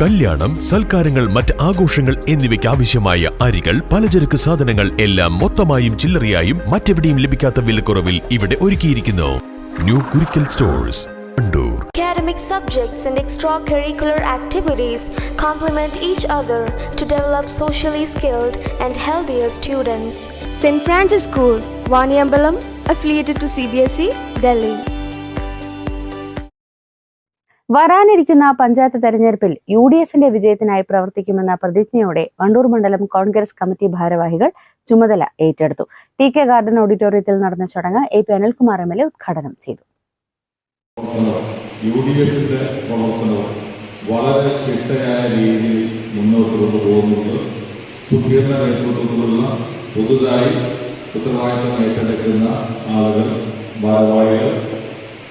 കല്യാണം സൽക്കാരങ്ങൾ മറ്റ് ആഘോഷങ്ങൾ എന്നിവയ്ക്ക് ആവശ്യമായ അരികൾ പലചരക്ക് സാധനങ്ങൾ എല്ലാം മൊത്തമായും ചില്ലറയായും മറ്റെവിടെയും ലഭിക്കാത്ത വിലക്കുറവിൽ ഇവിടെ ഒരുക്കിയിരിക്കുന്നു new Kurikkal stores Academic subjects and extracurricular activities complement each other to develop socially skilled and healthier students. St. Francis School, Vaniambalam, affiliated to CBSE, Delhi. വരാനിരിക്കുന്ന പഞ്ചായത്ത് തെരഞ്ഞെടുപ്പിൽ യു ഡി എഫിന്റെ വിജയത്തിനായി പ്രവർത്തിക്കുമെന്ന പ്രതിജ്ഞയോടെ വണ്ടൂർ മണ്ഡലം കോൺഗ്രസ് കമ്മിറ്റി ഭാരവാഹികൾ ചുമതല ഏറ്റെടുത്തു. ടി കെ ഗാർഡൻ ഓഡിറ്റോറിയത്തിൽ നടന്ന ചടങ്ങ് A P Anilkumar M L A ഉദ്ഘാടനം ചെയ്തു. പുതുതായി ഉത്തരവാദിത്തം ഏറ്റെടുക്കുന്ന ആളുകൾ ഭാരവാഹികൾ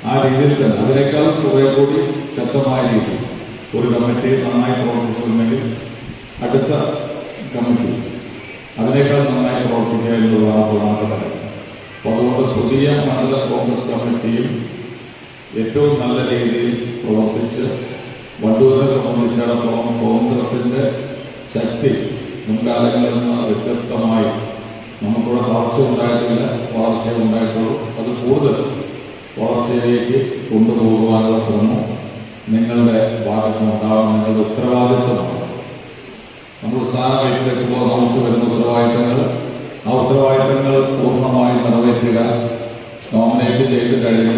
ആ രീതിയിൽ തന്നെ. അതിനേക്കാൾ കമ്മിറ്റി നന്നായി പ്രവർത്തിച്ചിരുന്നെങ്കിൽ അടുത്ത കമ്മിറ്റി അതിനേക്കാൾ നന്നായി പ്രവർത്തിക്കുക എന്നുള്ളതാണ് പ്രധാനപ്പെട്ട അപ്പോൾ അതുകൊണ്ട് പുതിയ മണ്ഡല കോൺഗ്രസ് കമ്മിറ്റിയും ഏറ്റവും നല്ല രീതിയിൽ പ്രവർത്തിച്ച് വണ്ടൂരിനെ സംബന്ധിച്ചിടത്തോളം കോൺഗ്രസിന്റെ ശക്തി മുൻകാലങ്ങളിൽ നിന്ന് വ്യത്യസ്തമായി നമുക്കിവിടെ വളർച്ച ഉണ്ടായിട്ടില്ല വളർച്ച ഉണ്ടായിട്ടുള്ളൂ. അത് കൂടുതൽ വളർച്ചയിലേക്ക് കൊണ്ടുപോകുവാനുള്ള ശ്രമം നിങ്ങളുടെ ഭാഗത്തുനിന്നുണ്ടാവണം നിങ്ങളുടെ ഉത്തരവാദിത്വമാണ് നമ്മൾ സ്ഥാനം ഏറ്റെടുക്കുമ്പോൾ നമുക്ക് വരുന്ന ഉത്തരവാദിത്തങ്ങൾ ആ ഉത്തരവാദിത്തങ്ങൾ പൂർണമായി നിറവേറ്റുക നോമിനേറ്റ് ചെയ്ത് കഴിഞ്ഞ്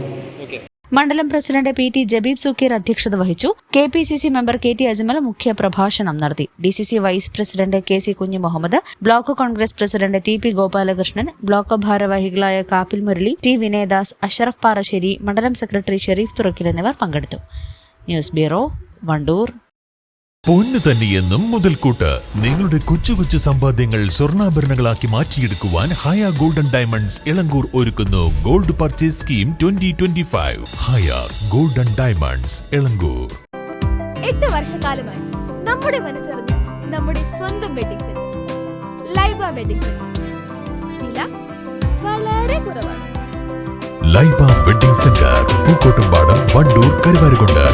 മണ്ഡലം president P T Jabeeb Sukkeer അധ്യക്ഷത വഹിച്ചു. K P C C member K T Ajmal മുഖ്യ പ്രഭാഷണം നടത്തി. D C C vice president K C Kunju Muhammad block Congress president T P Gopalakrishnan block ഭാരവാഹികളായ കാപ്പിൽ മുരളി ടി വിനയദാസ് അഷറഫ് പാറശ്ശേരി മണ്ഡലം സെക്രട്ടറി ഷെരീഫ് തുറക്കിൽ എന്നിവർ പങ്കെടുത്തു. News bureau Vandoor. പൊന്ന് തന്നെയെന്നും മുതൽക്കൂട്ട്. നിങ്ങളുടെ കൊച്ചു കൊച്ചു സമ്പാദ്യങ്ങൾ സ്വർണാഭരണങ്ങളാക്കി മാറ്റിയെടുക്കുവാൻ ഹയ ഗോൾഡൻ ഡയമണ്ട്സ് ഇളങ്കൂർ ഒരുക്കുന്നു gold purchase scheme twenty twenty five. Haya golden diamonds Elankur എട്ട് വർഷക്കാലമായി നമ്മുടെ മനസ്സറിഞ്ഞ നമ്മുടെ സ്വന്തം wedding centre Laiba wedding centre വില വളരെ കുറവാണ്. Laiba wedding centre Pookkottumpadam Vandoor Karuvarakundu.